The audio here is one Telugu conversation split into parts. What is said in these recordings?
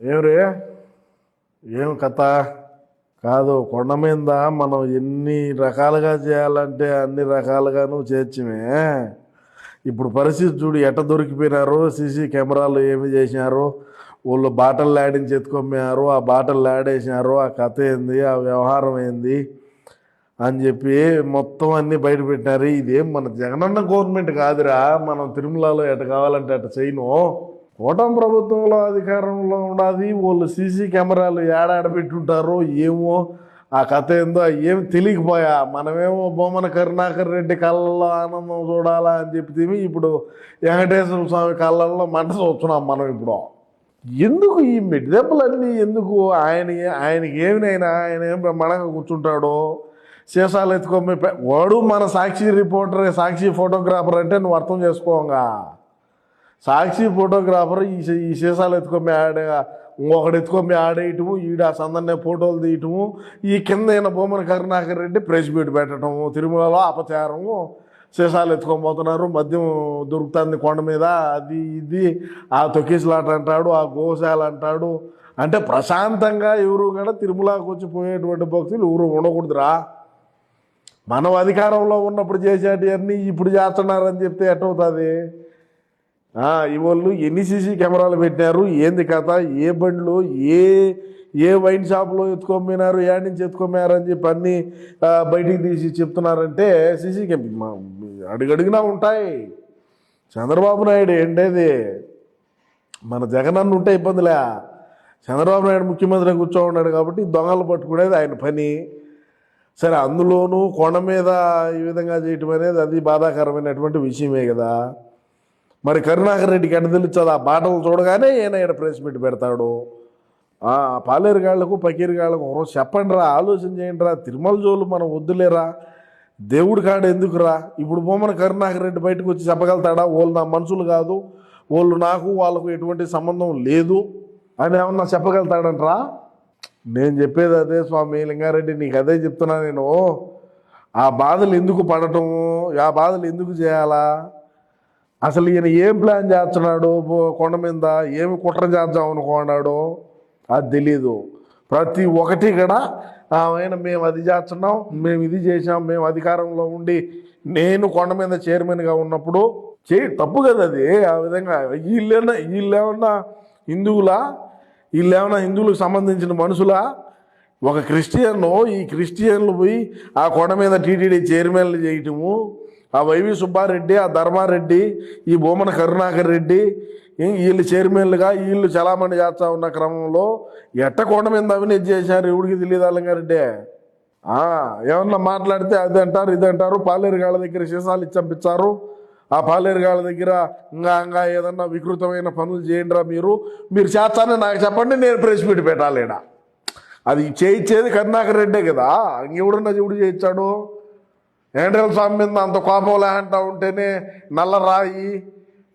ఏమిరే? ఏం కథ? కాదు కొండ మీద మనం ఎన్ని రకాలుగా చేయాలంటే అన్ని రకాలుగాను చేర్చమే. ఇప్పుడు పరిస్థితి చూడు ఎట్ట దొరికిపోయినారు సీసీ కెమెరాలు ఏమి చేసినారు వాళ్ళు బాటలు లాడించి ఎత్తుకొమ్మారు ఆ బాటలు లాడేసినారు ఆ కథ ఏంది ఆ వ్యవహారం ఏంది అని చెప్పి మొత్తం అన్ని బయట పెట్టినారు. ఇదేం మన జగనన్న గవర్నమెంట్ కాదురా మనం తిరుమలలో ఎట కావాలంటే అట చేయను. కూటమి ప్రభుత్వంలో అధికారంలో ఉన్నది వాళ్ళు సీసీ కెమెరాలు ఏడాడ పెట్టుంటారో ఏమో ఆ కథ ఏందో ఏం తెలియకపోయా. మనమేమో బొమ్మన కరుణాకర్ రెడ్డి కళ్ళల్లో ఆనందం చూడాలా అని చెప్పి ఇప్పుడు వెంకటేశ్వర స్వామి కళ్ళల్లో మంట చూస్తున్నాం మనం ఇప్పుడు. ఎందుకు ఈ మిడ్దెబ్బలన్నీ ఎందుకు ఆయన ఆయనకి ఏమినైనా ఆయన ఏం బ్రహ్మాండంగా కూర్చుంటాడో? శేషాలు ఎత్తుకొని వాడు మన సాక్షి రిపోర్టర్ సాక్షి ఫోటోగ్రాఫర్ అంటే నువ్వు అర్థం చేసుకోంగా. సాక్షి ఫోటోగ్రాఫర్ ఈ ఈ సీసాలు ఎత్తుకొని ఆడ ఒకడు ఎత్తుకొని ఆడేయటము ఈడ ఆ ఫోటోలు తీయటము ఈ కింద అయిన బొమ్మన కరుణాకర్ రెడ్డి ప్రెస్ మీట్ పెట్టడము తిరుమలలో అపచారము సీసాలు ఎత్తుకొని పోతున్నారు. మద్యం దొరుకుతుంది కొండ మీద అది ఇది ఆ తొక్కిసలాట అంటాడు ఆ గోశాల అంటాడు. అంటే ప్రశాంతంగా ఎవరు కూడా తిరుమలకు వచ్చి పోయేటువంటి భక్తులు ఎవరు ఉండకూడదురా. మనం అధికారంలో ఉన్నప్పుడు చేసేటివన్నీ ఇప్పుడు చేస్తున్నారని చెప్తే ఎట్టవుతుంది? ఈ వాళ్ళు ఎన్ని సీసీ కెమెరాలు పెట్టినారు? ఏంది కథ? ఏ బండ్లు? ఏ ఏ వైన్ షాప్లో ఎత్తుకొమ్మినారు? యాడ్ నుంచి ఎత్తుకొమ్మారు అని చెప్పి అన్ని బయటికి తీసి చెప్తున్నారంటే సీసీ కెమెరా అడుగడుగునా ఉంటాయి. చంద్రబాబు నాయుడు ఏంటేది? మన జగనన్న ఉంటే ఇబ్బందిలే. చంద్రబాబు నాయుడు ముఖ్యమంత్రి కూర్చో ఉన్నాడు కాబట్టి దొంగలు పట్టుకునేది ఆయన పని. సరే అందులోనూ కొండ మీద ఈ విధంగా చేయటం అనేది అది బాధాకరమైనటువంటి విషయమే కదా. మరి కరుణాకర్ రెడ్డికి ఎట్ట తెలుస్తుంది? ఆ బాటలు చూడగానే ఈయన ఈయన ప్రెస్ మీట్ పెడతాడు. ఆ పాలేరుగాళ్ళకు పకీరుగాళ్ళకు ఒకరోజు చెప్పండి రా ఆలోచన చేయండి రా తిరుమల జోలు మనం వద్దులేరా దేవుడి కాడ ఎందుకురా? ఇప్పుడు బొమ్మన కరుణాకర్ రెడ్డి బయటకు వచ్చి చెప్పగలుగుతాడా? వాళ్ళు నా మనుషులు కాదు వాళ్ళు నాకు వాళ్ళకు ఎటువంటి సంబంధం లేదు అని ఏమన్నా చెప్పగలుగుతాడంట్రా? నేను చెప్పేది అదే స్వామి లింగారెడ్డి నీకు అదే చెప్తున్నా నేను. ఆ బాధలు ఎందుకు పడటము ఆ బాధలు ఎందుకు చేయాలా? అసలు ఈయన ఏం ప్లాన్ చేస్తున్నాడు? కొండ మీద ఏమి కుట్ర చేద్దాం అనుకున్నాడు? అది తెలీదు. ప్రతి ఒక్కటి కూడా ఆయన మేము అది చేస్తున్నాం మేము ఇది చేసాం మేము అధికారంలో ఉండి నేను కొండ మీద చైర్మన్గా ఉన్నప్పుడు చే తప్పు కదా అది. ఆ విధంగా వీళ్ళేమన్నా వీళ్ళేమన్నా హిందువులా? వీళ్ళేమన్నా హిందువులకు సంబంధించిన మనుషులా? ఒక క్రిస్టియన్ ఈ క్రిస్టియన్లు పోయి ఆ కొండ మీద టీటీడీ చైర్మన్లు చేయటము ఆ వైవి సుబ్బారెడ్డి ఆ ధర్మారెడ్డి ఈ బొమ్మన కరుణాకర్ రెడ్డి వీళ్ళు చైర్మన్లుగా వీళ్ళు చలామణి చేస్తా ఉన్న క్రమంలో ఎట్ట కొండ మీద అవినీతి చేశారు? ఎవడికి తెలియదు అలంగారెడ్డి ఏమన్నా మాట్లాడితే అది అంటారు ఇది అంటారు పాలేరుగాళ్ళ దగ్గర సీసాలు ఇచ్చంపించారు ఆ పాలేరుగాళ్ళ దగ్గర ఇంకా ఇంకా ఏదన్నా వికృతమైన పనులు చేయండిరా మీరు. మీరు చేస్తానని నాకు చెప్పండి నేను ప్రెస్ మీట్ పెట్టాలి అది చేయించేది కరుణాకర్ రెడ్డే కదా. ఇంకెవడన్నా చెవుడు చేయించాడు? ఏంటల్ స్వామి మీద అంత కోపం అంటూ ఉంటేనే నల్ల రాయి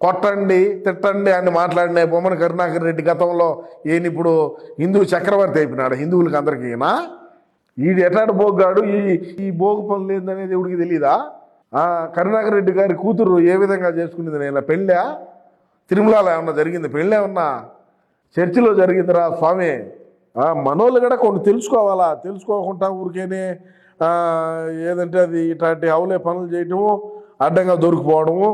కొట్టండి తిట్టండి అని మాట్లాడిన బొమ్మన కరుణాకర్ రెడ్డి గతంలో ఈయన ఇప్పుడు హిందూ చక్రవర్తి అయిపోయినాడు. హిందువులకి అందరికీ ఈడు ఎట్లాంటి బోగ్గాడు? ఈ ఈ బోగు పనులు ఏందనేది దేవుడికి తెలియదా కరుణాకర్ రెడ్డి గారి కూతురు ఏ విధంగా చేసుకునేది? నేను పెళ్ళా? తిరుమలలో ఏమన్నా జరిగింది? పెళ్ళే ఉన్నా చర్చిలో జరిగిందిరా స్వామి. మనోళ్ళు కూడా కొన్ని తెలుసుకోవాలా? తెలుసుకోకుండా ఊరికేనే ఏదంటే అది ఇట్లాంటి అవలే పనులు చేయటము అడ్డంగా దొరికిపోవడము.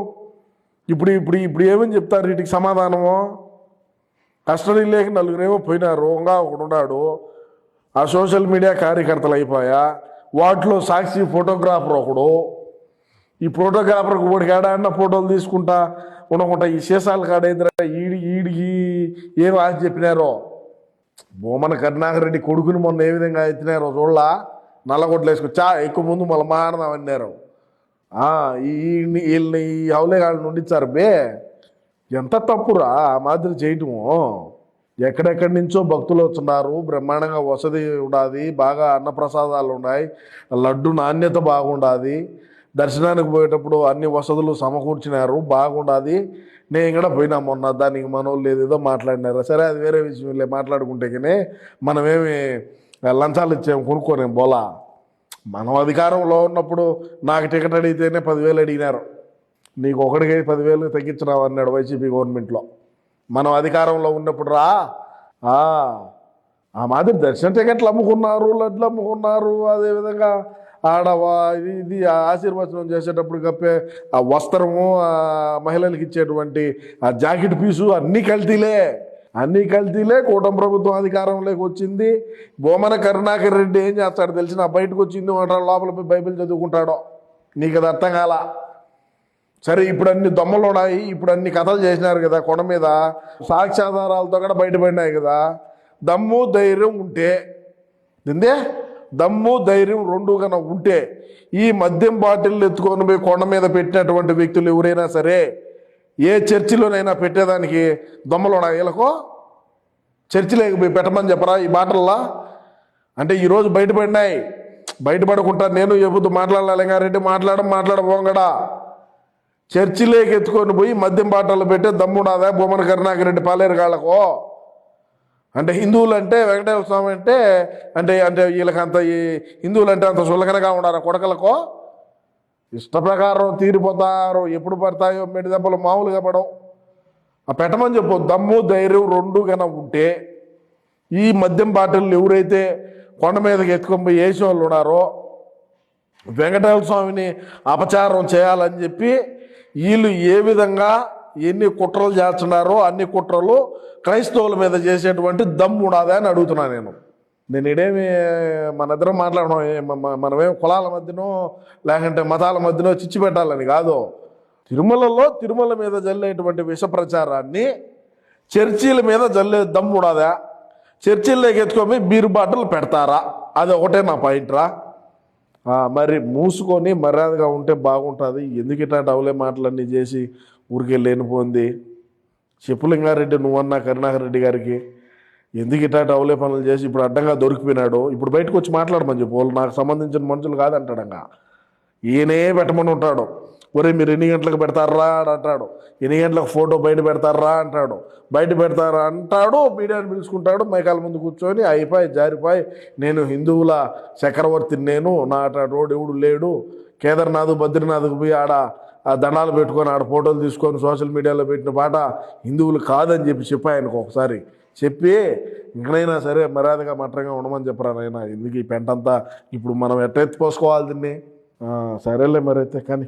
ఇప్పుడు ఇప్పుడు ఇప్పుడు ఏమని చెప్తారు వీటికి సమాధానము? కస్టడీ లేక నలుగురేమో పోయినారు ఇంకా ఒకడున్నాడు ఆ సోషల్ మీడియా కార్యకర్తలు అయిపోయా. వాటిలో సాక్షి ఫోటోగ్రాఫర్ ఒకడు. ఈ ఫోటోగ్రాఫర్కి ఒకటి కాడన్న ఫోటోలు తీసుకుంటా? ఉండకుండా ఈ సీసాల కాడేంద్రా? ఈడి ఈడికి ఏం ఆశ చెప్పినారో? బొమ్మన కరుణాకర్ రెడ్డి కొడుకుని మొన్న ఏ విధంగా ఎత్తినారో చూడలా? నల్లగొడ్లు వేసుకుని చా ఎక్కువ ముందు మళ్ళీ మాడదాం అన్నారు వీళ్ళని ఈ హౌలేగాళ్ళని ఉండిచ్చారు బే. ఎంత తప్పురా ఆ మాదిరి చేయటము. ఎక్కడెక్కడి నుంచో భక్తులు వస్తున్నారు బ్రహ్మాండంగా వసతి ఉండాది బాగా అన్నప్రసాదాలు ఉన్నాయి లడ్డు నాణ్యత బాగుండాది. దర్శనానికి పోయేటప్పుడు అన్ని వసతులు సమకూర్చినారు బాగుండాది. నేను కూడా పోయినా మొన్న దానికి మనోళ్ళు ఏదేదో మాట్లాడినారు. సరే అది వేరే విషయం మాట్లాడుకుంటే కానీ మనమేమి లంచాలు ఇచ్చాము కొనుక్కోలేం బోలా. మనం అధికారంలో ఉన్నప్పుడు నాకు టికెట్ అడిగితేనే పదివేలు అడిగినారు. నీకు ఒకటికి పదివేలు తగ్గించినావు అన్నాడు వైసీపీ గవర్నమెంట్లో. మనం అధికారంలో ఉన్నప్పుడు రా. ఆ, మాదిరి దర్శన టికెట్లు అమ్ముకున్నారు లడ్లు అమ్ముకున్నారు అదేవిధంగా ఆడ ఇది ఇది ఆశీర్వచనం చేసేటప్పుడు కప్పే ఆ వస్త్రము మహిళలకు ఇచ్చేటువంటి ఆ జాకెట్ పీసు అన్నీ కల్తీలే. అన్నీ కల్తీలే కూటమి ప్రభుత్వం అధికారంలోకి వచ్చింది. బొమ్మన కరుణాకర్ రెడ్డి ఏం చేస్తాడు తెలిసిన బయటకు వచ్చింది అంటాడు లోపల పోయి బైబిల్ చదువుకుంటాడో. నీకు అది అర్థం కాలా? సరే ఇప్పుడు అన్ని దొమ్మలు ఉన్నాయి ఇప్పుడు అన్ని కథలు చేసినారు కదా కొండ మీద. సాక్ష్యాధారాలతో కూడా బయటపడినాయి కదా. దమ్ము ధైర్యం ఉంటే ఎందే దమ్ము ధైర్యం రెండు కన్నా ఉంటే ఈ మద్యం బాటిల్ ఎత్తుకొని పోయి కొండ మీద పెట్టినటువంటి వ్యక్తులు ఎవరైనా సరే ఏ చర్చిలోనైనా పెట్టేదానికి దొమ్మలు ఉన్నాయి వీళ్ళకో చర్చిలోకి పోయి పెట్టమని చెప్పరా ఈ బాటల్లా అంటే ఈరోజు బయటపడినాయి. బయటపడకుండా నేను చెబుతూ మాట్లాడాలి లింగారెడ్డి మాట్లాడడం మాట్లాడబోంగడా చర్చిలోకి ఎత్తుకొని పోయి మద్యం బాటలు పెట్టే దమ్ముడాదా బొమ్మన కరుణాకర్ రెడ్డి పాలేరు కాళ్ళకో అంటే హిందువులు అంటే వెంకటేశ్వర స్వామి అంటే అంటే అంటే వీళ్ళకి అంత ఈ హిందువులు అంటే అంత సులకనగా ఉండాలి కొడకలకో? ఇష్ట ప్రకారం తీరిపోతారు ఎప్పుడు పడతాయో మెడి దెబ్బలు మామూలుగా పడవు. ఆ పెట్టమని చెప్పు దమ్ము ధైర్యం రెండు కన ఉంటే ఈ మద్యం బాటిల్ ఎవరైతే కొండ మీదకి ఎత్తుకొని పోయి వేసే వాళ్ళు ఉన్నారో వెంకటేశ్వర స్వామిని అపచారం చేయాలని చెప్పి వీళ్ళు ఏ విధంగా ఎన్ని కుట్రలు చేస్తున్నారో అన్ని కుట్రలు క్రైస్తవుల మీద చేసేటువంటి దమ్ము ఉన్నదా అని అడుగుతున్నాను నేను. నేను ఇడేమి మన ఇద్దరం మాట్లాడడం మనమేం కులాల మధ్యనో లేకంటే మతాల మధ్యనో చిచ్చు పెట్టాలని కాదు. తిరుమలలో తిరుమల మీద జల్లేటువంటి విష ప్రచారాన్ని చర్చీల మీద జల్లే దమ్ము ఉన్నదా చర్చిల్లోకి ఎత్తుకొని బీరు బాటలు పెడతారా? అది ఒకటే నా పాయింట్ రా. మరి మూసుకొని మర్యాదగా ఉంటే బాగుంటుంది. ఎందుకు ఇట్లాంటి మాటలన్నీ చేసి ఊరికే లేనిపోంది? చెప్పులింగారెడ్డి నువ్వన్నా కరుణాకర్ రెడ్డి గారికి. ఎందుకు ఇట్లా అవలే పనులు చేసి ఇప్పుడు అడ్డంగా దొరికిపోయినాడు? ఇప్పుడు బయటకు వచ్చి మాట్లాడమని చెప్పు. వాళ్ళు నాకు సంబంధించిన మనుషులు కాదంటాడంగా. ఈయనే పెట్టమని ఉంటాడు. ఒరే మీరు ఎన్ని గంటలకు పెడతారా అని అంటాడు. ఎన్ని గంటలకు ఫోటో బయట పెడతారా అంటాడు. బయట పెడతారా అంటాడు మీడియాని పిలుచుకుంటాడు. మైకాల ముందు కూర్చొని అయిపోయి జారిపోయి నేను హిందువుల చక్రవర్తిని నేను నా రోడ్ ఎవడు లేడు. కేదార్నాథ్ బద్రీనాథ్కి పోయి ఆడ ఆ దండాలు పెట్టుకొని ఆడ ఫోటోలు తీసుకొని సోషల్ మీడియాలో పెట్టిన పాట హిందువులు కాదని చెప్పి చెప్పాయనుకో ఒకసారి చెప్పి ఇంకనైనా సరే మర్యాదగా మట్టంగా ఉండమని చెప్పరా నాయన? ఎందుకు ఈ పెంటంతా? ఇప్పుడు మనం ఎట్ట ఎత్తిపోసుకోవాలి దీన్ని? సరేలే మరి అయితే కానీ